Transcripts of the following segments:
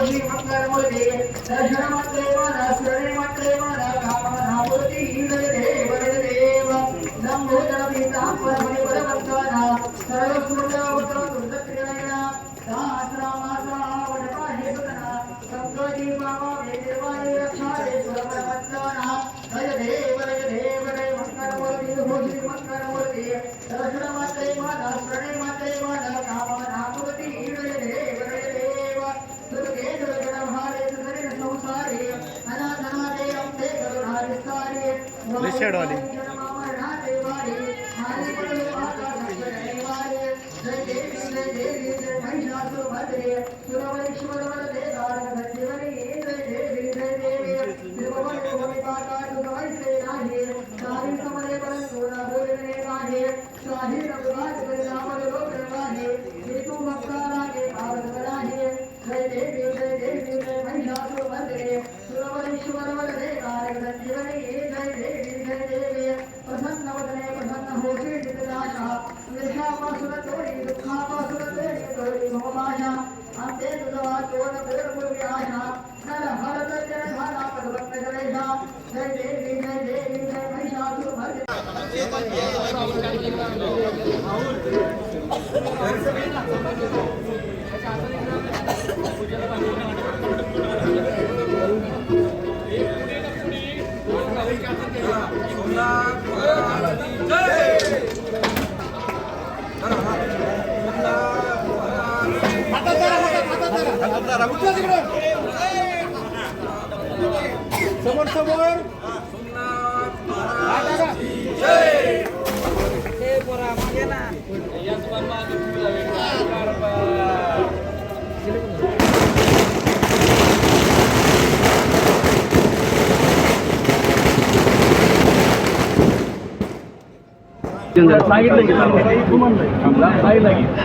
ಗೋಧಿ ಮಂಗಳ ಮುರುಗಿ ದರ್ಶನ ಮಂದೇವನ ಶರಣಿ ಮಂದೇವನ ಕಾಮನ ಮುರುಗಿ ಈಗಲ ದೇವರ ದೇವ ನಂಬೋದನ ಪೀತಾಂಬರ ಮಣಿ ಪರವರ್ತನ ಸರ್ವಸ್ಮೃತ ಉತ್ತರ ದುರ್ದಕ್ರಿಯಣ ಸಹಸ್ರ ಮಾಸ ವನಪಾಹಿ ಸುತನ ಸಪ್ತದಿ ಮಾವ ವೇದಿರ್ವಾಣಿ ರಕ್ಷಾರಿ ಸುರಪರವರ್ತನ ರಜ ದೇವ ರಜ ದೇವ ಮಂಗಳ ಮುರುಗಿ ಗೋಧಿ ಮಂಗಳ ಮುರುಗಿ ದರ್ಶನ ಮಂದೇವನ ಶರಣಿ शेडवाली विनाशः विषयापासुरचोरि दुःखापासुरचोरि समोर समोर.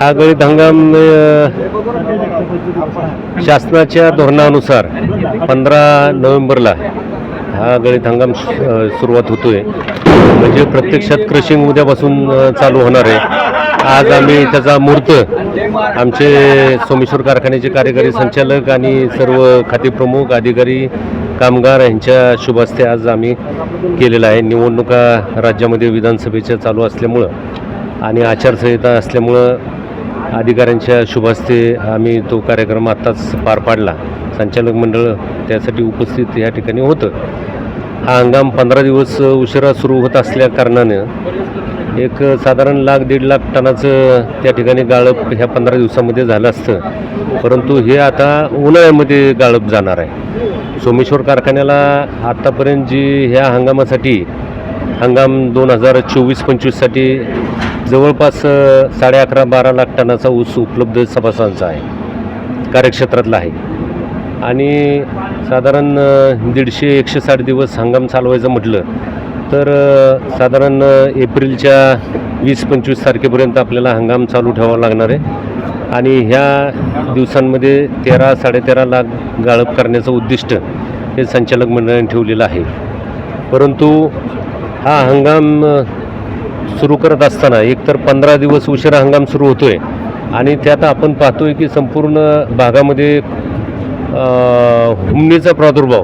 हा गळीत हंगाम शासनाच्या धोरणानुसार पंधरा नोव्हेंबरला हा गळीत हंगाम सुरुवात होतो सुरुवात होतोय. म्हणजे प्रत्यक्षात क्रशिंग उद्यापासून चालू होणार आहे. आज आम्ही त्याचा मुहूर्त आमचे सोमेश्वर कारखान्याचे कार्यकारी संचालक आणि सर्व खातेप्रमुख अधिकारी कामगार यांच्या शुभ हस्ते आज आम्ही केलेला आहे. निवडणुका राज्यामध्ये विधानसभेच्या चालू असल्यामुळं आणि आचारसंहिता असल्यामुळं अधिकाऱ्यांच्या शुभ हस्ते आम्ही तो कार्यक्रम आत्ताच पार पाडला. संचालक मंडळ त्यासाठी उपस्थित या ठिकाणी होतं. हा हंगाम पंधरा दिवस उशिरा सुरू होत असल्या कारणानं एक साधारण लाख दीड लाख टनाचं त्या ठिकाणी गाळप ह्या पंधरा दिवसामध्ये झालं असतं. परंतु हे आता उन्हाळ्यामध्ये गाळप जाणार आहे. सोमेश्वर कारखान्याला आत्तापर्यंत जी ह्या हंगामासाठी हंगाम दोन हजार चोवीस पंचवीससाठी जवळपास साडे अकरा बारा लाख टनाचा ऊस उपलब्ध सभासदांचा आहे. कार्यक्षेत्रातला आहे. आणि साधारण दीडशे एकशे साठ दिवस हंगाम चालवायचं म्हटलं तर साधारण एप्रिलच्या वीस पंचवीस तारखेपर्यंत आपल्याला हंगाम चालू ठेवावा लागणार आहे. आणि ह्या दिवसांमध्ये तेरा साडेतेरा लाख गाळप करण्याचं उद्दिष्ट हे संचालक मंडळाने ठेवलेलं आहे. परंतु हा हंगाम सुरू करत असताना एकतर पंधरा दिवस उशिरा हंगाम सुरू होतो आहे आणि त्यात आपण पाहतोय की संपूर्ण भागामध्ये हुमणीचा प्रादुर्भाव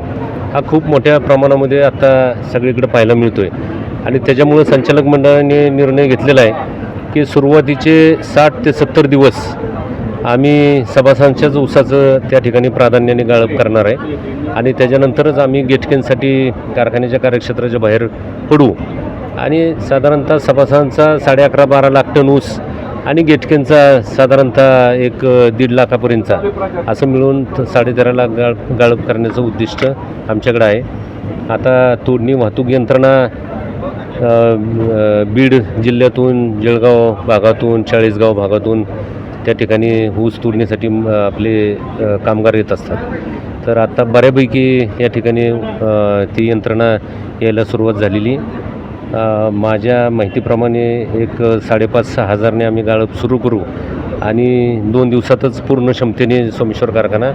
हा खूप मोठ्या प्रमाणामध्ये आता सगळीकडे पाहायला मिळतो आहे आणि त्याच्यामुळं संचालक मंडळाने निर्णय घेतलेला आहे की सुरुवातीचे साठ ते सत्तर दिवस आम्ही सभासांच्याच ऊसाचं त्या ठिकाणी प्राधान्याने गाळप करणार आहे. आणि त्याच्यानंतरच आम्ही गेटकेंसाठी कारखान्याच्या कार्यक्षेत्राच्या बाहेर पडू. आणि साधारणतः सभासांचा साडे अकरा बारा लाख टन ऊस आणि गेटकेंचा साधारणतः एक दीड लाखापर्यंतचा. असं मिळून साडेतेरा लाख गाळ गाळप करण्याचं उद्दिष्ट आमच्याकडं आहे. आता तोडणी वाहतूक यंत्रणा बीड जिल्ह्यातून जळगाव भागातून चाळीसगाव भागातून त्या ठिकाणी ऊस तोडणीसाठी आपले कामगार येत असतात. तर आत्ता बऱ्यापैकी या ठिकाणी ती यंत्रणा यायला सुरुवात झालेली. माझ्या माहितीप्रमाणे एक साडेपाच सहा हजारने आम्ही गाळप सुरू करू आणि दोन दिवसातच पूर्ण क्षमतेने सोमेश्वर कारखाना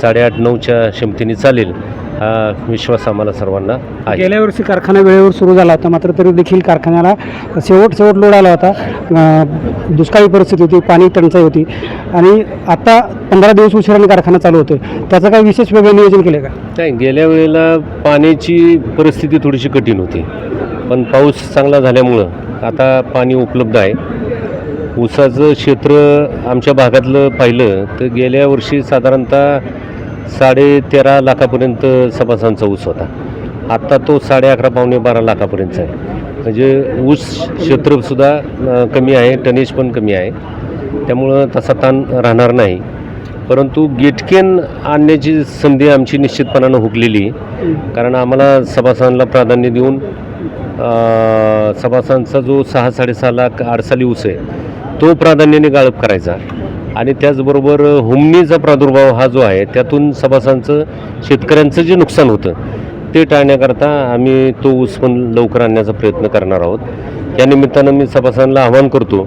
साडेआठ नऊच्या क्षमतेने चालेल. हा विश्वास आम्हाला सर्वांना आहे. गेल्या वर्षी कारखाना वेळेवर सुरू झाला होता मात्र तरी देखील कारखान्याला शेवट शेवट लोड आला होता. अं, दुष्काळी परिस्थिती होती पाणी टंचाई होती आणि आता पंधरा दिवस उशिराने कारखाना चालू होतोय. त्याचं काही विशेष वेगळं नियोजन केलं का? नाही गेल्या वेळेला पाण्याची परिस्थिती थोडीशी कठीण होती. पण पाऊस चांगला झाल्यामुळं आता पाणी उपलब्ध आहे. ऊसाचं क्षेत्र आमच्या भागातलं पाहिलं तर गेल्या वर्षी साधारणतः साडे तेरा लाखापर्यंत सभासांचा ऊस होता. आत्ता तो साडे अकरा पावणे बारा लाखापर्यंतचा आहे. म्हणजे ऊस क्षेत्रसुद्धा कमी आहे टनेज पण कमी आहे. त्यामुळं तसा ताण राहणार नाही. परंतु गेटकेन आणण्याची संधी आमची निश्चितपणानं हुकलेली आहे. कारण आम्हाला सभासदांना प्राधान्य देऊन सभासांचा सभासदांचा जो सहा साडेसहा लाख आडसाली ऊस आहे तो प्राधान्याने गाळप करायचा आणि त्याचबरोबर हुमणीचा प्रादुर्भाव हा जो आहे त्यातून सभासांचं शेतकऱ्यांचं जे नुकसान होतं ते टाळण्याकरता आम्ही तो ऊस पण लवकर आणण्याचा प्रयत्न करणार आहोत. या निमित्तानं मी सभासांना आवाहन करतो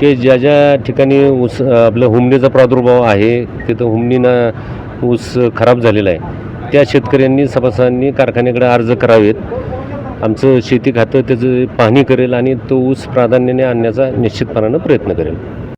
की ज्या ज्या ठिकाणी ऊस आपलं हुमणीचा प्रादुर्भाव आहे तिथं हुमणीनं ऊस खराब झालेला आहे त्या शेतकऱ्यांनी सभासांनी कारखान्याकडे अर्ज करावेत. आमचं शेती खातं त्याचं पाहणी करेल आणि तो ऊस प्राधान्याने आणण्याचा निश्चितपणानं प्रयत्न करेल.